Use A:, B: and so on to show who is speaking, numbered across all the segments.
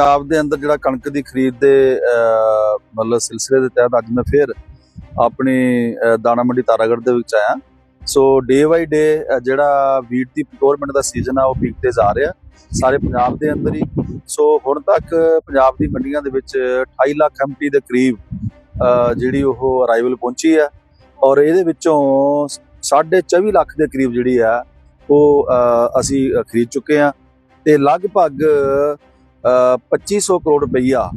A: ਪੰਜਾਬ ਦੇ ਅੰਦਰ ਜਿਹੜਾ ਕਣਕ ਦੀ ਖਰੀਦ ਦੇ ਮਤਲਬ ਸਿਲਸਿਲੇ ਦੇ ਤਹਿਤ ਅੱਜ ਮੈਂ ਫਿਰ ਆਪਣੀ ਦਾਣਾ ਮੰਡੀ ਤਾਰਾਗੜ੍ਹ ਦੇ ਵਿੱਚ ਆਇਆ। ਸੋ ਡੇ ਬਾਈ ਡੇ ਜਿਹੜਾ ਵੀਟ ਦੀ ਪ੍ਰੋਕਿਉਰਮੈਂਟ ਦਾ ਸੀਜ਼ਨ ਆ, ਉਹ ਪੀਕ ਤੇ ਜਾ ਰਿਹਾ। ਸਾਰੇ ਪੰਜਾਬ ਦੇ ਅੰਦਰ ਹੀ। ਸੋ ਹੁਣ ਤੱਕ ਪੰਜਾਬ ਦੀ ਮੰਡੀਆਂ ਦੇ ਵਿੱਚ 28 ਲੱਖ ਐਮਟੀ ਦੇ ਕਰੀਬ ਜਿਹੜੀ ਉਹ ਅਰਾਈਵਲ ਪਹੁੰਚੀ ਹੈ। ਔਰ ਇਹਦੇ ਵਿੱਚੋਂ 24 ਲੱਖ ਦੇ ਕਰੀਬ ਜਿਹੜੀ ਆ, ਉਹ ਅਸੀਂ ਖਰੀਦ ਚੁੱਕੇ ਆ ਤੇ ਲਗਭਗ 2500 ਕਰੋੜ ਰੁਪਈਆ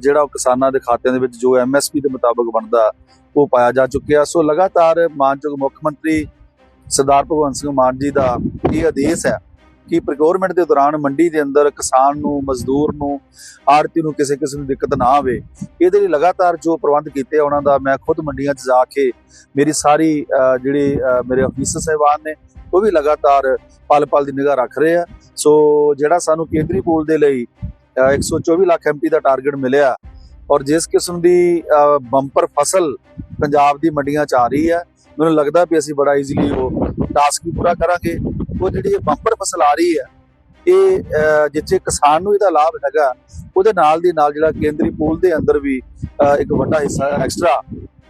A: ਜਿਹੜਾ ਉਹ ਕਿਸਾਨਾਂ ਦੇ ਖਾਤਿਆਂ ਦੇ ਵਿੱਚ ਜੋ ਐਮਐਸਪੀ ਦੇ ਮੁਤਾਬਕ ਬਣਦਾ, ਉਹ ਪਾਇਆ ਜਾ ਚੁੱਕਿਆ। ਸੋ ਲਗਾਤਾਰ ਮਾਨਯੋਗ ਮੁੱਖ ਮੰਤਰੀ ਸਰਦਾਰ ਭਗਵੰਤ ਸਿੰਘ ਮਾਨ ਜੀ ਦਾ ਇਹ ਆਦੇਸ਼ ਹੈ ਕਿ ਪ੍ਰੋਕਿਉਰਮੈਂਟ ਦੇ ਦੌਰਾਨ ਮੰਡੀ ਦੇ ਅੰਦਰ ਕਿਸਾਨ ਨੂੰ, ਮਜ਼ਦੂਰ ਨੂੰ ਆੜਤੀ ਨੂੰ ਕਿਸੇ ਕਿਸਮ ਦੀ ਦਿੱਕਤ ਨਾ ਆਵੇ। ਇਹਦੇ ਲਈ ਲਗਾਤਾਰ ਜੋ ਪ੍ਰਬੰਧ ਕੀਤੇ ਉਹਨਾਂ ਦਾ ਮੈਂ ਖੁਦ ਮੰਡੀਆਂ 'ਚ ਜਾ ਕੇ ਮੇਰੀ ਸਾਰੀ, ਅਹ ਜਿਹੜੇ ਮੇਰੇ ਅਫੀਸਰ ਸਾਹਿਬਾਨ ਨੇ ਉਹ ਵੀ ਲਗਾਤਾਰ ਪਲ ਪਲ ਦੀ ਨਿਗਾਹ ਰੱਖ ਰਹੇ ਆ। ਸੋ ਜਿਹੜਾ ਸਾਨੂੰ ਕੇਂਦਰੀ ਪੂਲ ਦੇ ਲਈ ਅ, 124 ਲੱਖ ਐਮਪੀ ਦਾ ਟਾਰਗੇਟ ਮਿਲਿਆ ਔਰ ਜਿਸ ਕਿਸਮ ਦੀ ਬੰਪਰ ਫਸਲ ਪੰਜਾਬ ਦੀ ਮੰਡੀਆਂ 'ਚ ਆ ਰਹੀ ਹੈ ਮੈਨੂੰ ਲੱਗਦਾ ਵੀ ਅਸੀਂ ਬੜਾ ਈਜ਼ੀਲੀ ਉਹ ਟਾਸਕ ਵੀ ਪੂਰਾ ਕਰਾਂਗੇ। ਉਹ ਜਿਹੜੀ ਇਹ ਬੰਪਰ ਫਸਲ ਆ ਰਹੀ ਹੈ ਇਹ ਜਿੱਥੇ ਕਿਸਾਨ ਨੂੰ ਇਹਦਾ ਲਾਭ ਹੈਗਾ ਉਹਦੇ ਨਾਲ ਦੀ ਨਾਲ ਜਿਹੜਾ ਕੇਂਦਰੀ ਪੂਲ ਦੇ ਅੰਦਰ ਵੀ ਇੱਕ ਵੱਡਾ ਹਿੱਸਾ ਐਕਸਟਰਾ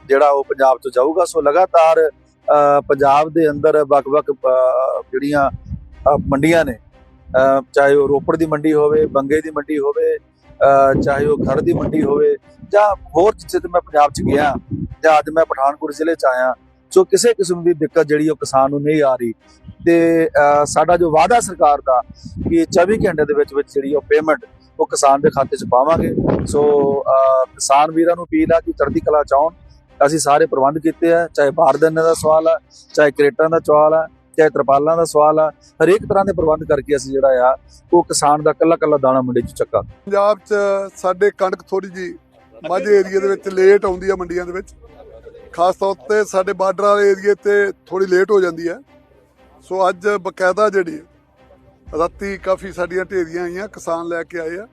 A: ਜਿਹੜਾ ਉਹ ਪੰਜਾਬ ਤੋਂ ਜਾਊਗਾ। ਸੋ ਲਗਾਤਾਰ ਪੰਜਾਬ ਦੇ ਅੰਦਰ ਵੱਖ-ਵੱਖ ਜਿਹੜੀਆਂ ਮੰਡੀਆਂ ਨੇ ਚਾਹੇ ਉਹ ਰੋਪੜ ਦੀ ਮੰਡੀ ਹੋਵੇ, ਬੰਗੇ ਦੀ ਮੰਡੀ ਹੋਵੇ ਚਾਹੇ ਉਹ ਖੜ ਦੀ ਮੰਡੀ ਹੋਵੇ, ਜਾਂ ਹੋਰ ਜਿੱਥੇ ਤੇ ਮੈਂ ਪੰਜਾਬ 'ਚ ਗਿਆ, ਜਾਂ ਅੱਜ ਮੈਂ ਪਠਾਨਕੋਟ ਜ਼ਿਲ੍ਹੇ 'ਚ ਆਇਆ, ਸੋ ਕਿਸੇ ਕਿਸਮ ਦੀ ਦਿੱਕਤ ਜਿਹੜੀ ਉਹ ਕਿਸਾਨ ਨੂੰ ਨਹੀਂ ਆ ਰਹੀ। ਤੇ ਸਾਡਾ ਜੋ ਵਾਅਦਾ ਸਰਕਾਰ ਦਾ, ਕਿ 24 ਘੰਟੇ ਦੇ ਵਿੱਚ ਵਿੱਚ ਜਿਹੜੀ ਉਹ ਪੇਮੈਂਟ ਉਹ ਕਿਸਾਨ ਦੇ ਖਾਤੇ 'ਚ ਪਾਵਾਂਗੇ। ਸੋ ਕਿਸਾਨ ਵੀਰਾਂ ਨੂੰ ਅਪੀਲ ਆ ਕਿ ਚੜ੍ਹਦੀ ਕਲਾ ਚਾਹਣ ਅਸੀਂ ਸਾਰੇ ਪ੍ਰਬੰਧ ਕੀਤੇ ਆ, ਚਾਹੇ ਬਾਰਦਾਨੇ ਦਾ ਸਵਾਲ ਆ, ਚਾਹੇ ਕਰੇਟਾਂ ਦਾ ਸਵਾਲ ਆ, ਚਾਹੇ ਤਰਪਾਲਾਂ ਦਾ ਸਵਾਲ ਆ, ਹਰੇਕ ਤਰ੍ਹਾਂ ਦੇ ਪ੍ਰਬੰਧ ਕਰਕੇ ਅਸੀਂ ਜਿਹੜਾ ਆ, ਉਹ ਕਿਸਾਨ ਦਾ ਕੱਲਾ ਕੱਲਾ ਦਾਣਾ ਮੰਡੀ 'ਚ ਚੱਕਾ।
B: ਪੰਜਾਬ 'ਚ ਸਾਡੇ ਕਣਕ ਥੋੜੀ ਜੀ ਮਾਝੇ ਏਰੀਆ ਦੇ ਵਿੱਚ ਲੇਟ ਆਉਂਦੀ ਆ ਮੰਡੀਆਂ ਦੇ ਵਿੱਚ। ਖਾਸ ਤੌਰ ਤੇ ਸਾਡੇ ਬਾਰਡਰ ਵਾਲੇ ਏਰੀਏ ਤੇ ਥੋੜੀ ਲੇਟ ਹੋ ਜਾਂਦੀ ਹੈ ਸੋ ਅੱਜ ਬਕਾਇਦਾ ਜਿਹੜੀ ਰਾਤੀ ਕਾਫੀ ਸਾਡੀਆਂ ਢੇਰੀਆਂ ਆਈਆਂ, ਕਿਸਾਨ ਲੈ ਕੇ ਆਏ ਆ।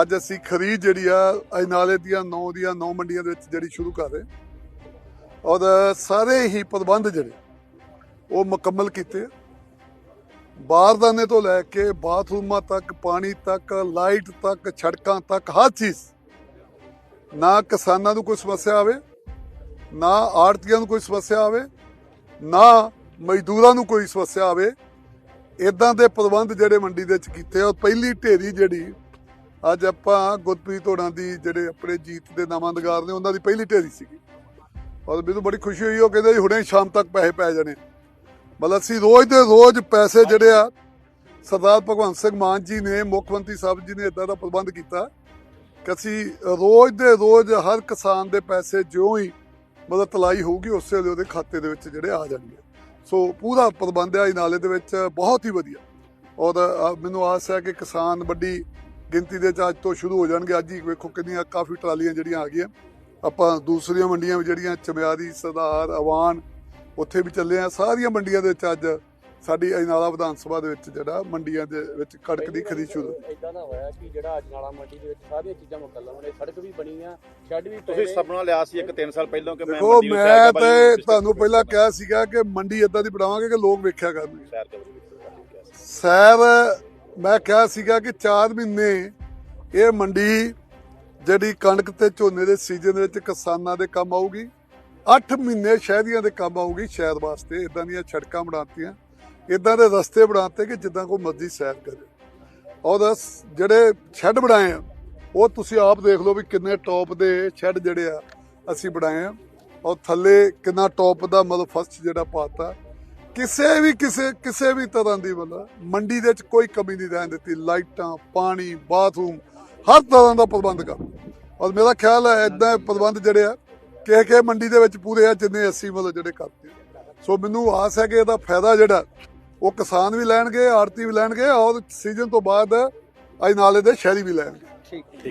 B: ਅੱਜ ਅਸੀਂ ਖਰੀਦ ਜਿਹੜੀ ਆ ਅਜਨਾਲੇ ਦੀਆਂ ਨੌ ਦੀਆਂ ਨੌ ਮੰਡੀਆਂ ਦੇ ਵਿੱਚ ਜਿਹੜੀ ਸ਼ੁਰੂ ਕਰ ਰਹੇ। ਔਰ ਸਾਰੇ ਹੀ ਪ੍ਰਬੰਧ ਜਿਹੜੇ, ਉਹ ਮੁਕੰਮਲ ਕੀਤੇ ਆ। ਬਾਰਦਾਨੇ ਤੋਂ ਲੈ ਕੇ ਬਾਥਰੂਮਾਂ ਤੱਕ, ਪਾਣੀ ਤੱਕ, ਲਾਈਟ ਤੱਕ ਛੜਕਾਂ ਤੱਕ, ਹਰ ਚੀਜ਼। ਨਾ ਕਿਸਾਨਾਂ ਨੂੰ ਕੋਈ ਸਮੱਸਿਆ ਆਵੇ, ਨਾ ਆੜਤੀਆਂ ਨੂੰ ਕੋਈ ਸਮੱਸਿਆ ਆਵੇ, ਨਾ ਮਜ਼ਦੂਰਾਂ ਨੂੰ ਕੋਈ ਸਮੱਸਿਆ ਆਵੇ। ਇਦਾਂ ਦੇ ਪ੍ਰਬੰਧ ਜਿਹੜੇ ਮੰਡੀ ਦੇ ਵਿੱਚ ਕੀਤੇ ਔਰ ਪਹਿਲੀ ਢੇਰੀ ਜਿਹੜੀ ਅੱਜ ਆਪਾਂ ਗੁਰਪ੍ਰੀਤ ਹੋਣਾ ਦੀ ਜਿਹੜੇ ਆਪਣੇ ਜੀਤ ਦੇ ਨਾਮੰਦਗਾਰ ਨੇ ਉਹਨਾਂ ਦੀ ਪਹਿਲੀ ਢੇਰੀ ਸੀਗੀ। ਔਰ ਮੈਨੂੰ ਬੜੀ ਖੁਸ਼ੀ ਹੋਈ ਉਹ ਕਹਿੰਦੇ ਜੀ ਹੁਣੇ ਸ਼ਾਮ ਤੱਕ ਪੈਸੇ ਪੈ ਜਾਣੇ। ਮਤਲਬ ਅਸੀਂ ਰੋਜ਼ ਦੇ ਰੋਜ਼ ਪੈਸੇ ਜਿਹੜੇ ਆ ਸਰਦਾਰ ਭਗਵੰਤ ਸਿੰਘ ਮਾਨ ਜੀ ਨੇ ਮੁੱਖ ਮੰਤਰੀ ਸਾਹਿਬ ਜੀ ਨੇ ਇਦਾਂ ਦਾ ਪ੍ਰਬੰਧ ਕੀਤਾ ਕਿ ਅਸੀਂ ਰੋਜ਼ ਦੇ ਰੋਜ਼ ਹਰ ਕਿਸਾਨ ਦੇ ਪੈਸੇ ਜਿਉਂ ਹੀ ਮਤਲਬ ਤਲਾਈ ਹੋਊਗੀ ਉਸੇ ਵੇਲੇ ਉਹਦੇ ਖਾਤੇ ਦੇ ਵਿੱਚ ਜਿਹੜੇ ਆ ਜਾਣਗੇ। ਸੋ ਪੂਰਾ ਪ੍ਰਬੰਧ ਹੈ ਇਹ ਨਾਲੇ ਦੇ ਵਿੱਚ ਬਹੁਤ ਹੀ ਵਧੀਆ। ਔਰ ਮੈਨੂੰ ਆਸ ਹੈ ਕਿ ਕਿਸਾਨ ਵੱਡੀ ਗਿਣਤੀ ਦੇ ਅੱਜ ਤੋਂ ਸ਼ੁਰੂ ਹੋ ਜਾਣਗੇ। ਅੱਜ ਹੀ ਵੇਖੋ ਕਿੰਨੀਆਂ ਕਾਫੀ ਟਰਾਲੀਆਂ ਜਿਹੜੀਆਂ ਆ ਗਈਆਂ। ਆਪਾਂ ਦੂਸਰੀਆਂ ਮੰਡੀਆਂ ਵੀ ਜਿਹੜੀਆਂ ਚਮਿਆਰੀ ਸਰਦਾਰ ਅਵਾਨ ਉੱਥੇ ਵੀ ਚੱਲੇ ਆ। ਸਾਰੀਆਂ ਮੰਡੀਆਂ ਦੇ ਵਿੱਚ ਅੱਜ ਸਾਡੀ ਅਜਨਾਲਾ ਵਿਧਾਨ ਸਭਾ ਦੇ ਵਿੱਚ ਜਿਹੜਾ ਮੰਡੀਆਂ ਦੇ ਵਿੱਚ ਕਣਕ ਦੀ ਖਰੀਦ ਸ਼ੁਰੂ
C: ਇਦਾਂ ਦਾ ਹੋਇਆ ਕਿ ਜਿਹੜਾ ਅੱਜ ਨਾਲਾ ਮੰਡੀ ਦੇ ਵਿੱਚ ਸਾਰੀਆਂ ਚੀਜ਼ਾਂ ਮੁਕੱਲਮ ਨੇ ਸੜਕ ਵੀ ਬਣੀ ਆ ਸ਼ੈੱਡ ਵੀ
D: ਤੁਸੀਂ। ਸੁਪਨਾ ਲਿਆ ਸੀ ਇੱਕ 3 ਸਾਲ ਪਹਿਲਾਂ ਕਿ ਮੈਂ
B: ਦੇਖੋ
D: ਮੰਡੀ
B: ਮੈਂ ਤੇ ਤੁਹਾਨੂੰ ਪਹਿਲਾਂ ਕਿਹਾ ਸੀਗਾ ਕਿ ਮੰਡੀ ਇਦਾਂ ਦੀ ਬਣਾਵਾਂਗੇ ਕਿ ਲੋਕ ਵੇਖਿਆ ਕਰਨਗੇ।
D: ਸੈਰ।
B: ਸੈਰ ਮੈਂ ਕਿਹਾ ਸੀਗਾ ਕਿ 4 ਮਹੀਨੇ ਇਹ ਮੰਡੀ, ਜਿਹੜੀ ਕਣਕ ਤੇ ਝੋਨੇ ਦੇ ਸੀਜ਼ਨ ਵਿੱਚ ਕਿਸਾਨਾਂ ਦੇ ਕੰਮ ਆਊਗੀ 8 ਮਹੀਨੇ ਸ਼ਹਿਰੀਆਂ ਦੇ ਕੰਮ ਆਊਗੀ ਸ਼ਹਿਰ ਵਾਸਤੇ ਇਦਾਂ ਦੀਆਂ ਛੜਕਾਂ ਬਣਾਤੀਆਂ ਇਦਾਂ ਦੇ ਰਸਤੇ ਬਣਾਤੇ ਕਿ ਜਿੱਦਾਂ ਕੋਈ ਮਰਜ਼ੀ ਸੈਰ ਕਰੇ। ਔਰ ਜਿਹੜੇ ਸ਼ੈੱਡ ਬਣਾਏ ਆ, ਉਹ ਤੁਸੀਂ ਆਪ ਦੇਖ ਲਓ ਵੀ ਕਿੰਨੇ ਟੌਪ ਦੇ ਸ਼ੈੱਡ ਜਿਹੜੇ ਆ, ਅਸੀਂ ਬਣਾਏ ਆ। ਔਰ ਥੱਲੇ ਕਿੰਨਾ ਟੌਪ ਦਾ ਮਤਲਬ ਫਸਟ ਜਿਹੜਾ ਪਾਤਾ। ਕਿਸੇ ਵੀ, ਕਿਸੇ ਕਿਸੇ ਵੀ ਤਰ੍ਹਾਂ ਦੀ ਮਤਲਬ ਮੰਡੀ ਦੇ ਵਿੱਚ ਕੋਈ ਕਮੀ ਨਹੀਂ ਰਹਿਣ ਦਿੱਤੀ। ਲਾਈਟਾਂ, ਪਾਣੀ, ਬਾਥਰੂਮ, ਹਰ ਤਰ੍ਹਾਂ ਦਾ ਪ੍ਰਬੰਧ ਕਰ ਔਰ ਮੇਰਾ ਖਿਆਲ ਹੈ ਇਦਾਂ ਪ੍ਰਬੰਧ ਜਿਹੜੇ ਆ, ਕਿਸੇ ਕਿਸੇ ਮੰਡੀ ਦੇ ਵਿੱਚ ਪੂਰੇ ਆ ਜਿੰਨੇ ਅਸੀਂ ਮਤਲਬ ਜਿਹੜੇ ਕਰਦੇ ਸੋ ਮੈਨੂੰ ਆਸ ਹੈ ਕਿ ਇਹਦਾ ਫਾਇਦਾ ਜਿਹੜਾ, ਉਹ ਕਿਸਾਨ ਵੀ ਲੈਣਗੇ ਆੜਤੀ ਵੀ ਲੈਣਗੇ ਔਰ ਸੀਜ਼ਨ ਤੋਂ ਬਾਅਦ ਅਜ ਨਾਲੇ ਦੇ ਸ਼ਹਿਰੀ ਵੀ ਲੈਣਗੇ। ਠੀਕ ਠੀਕ।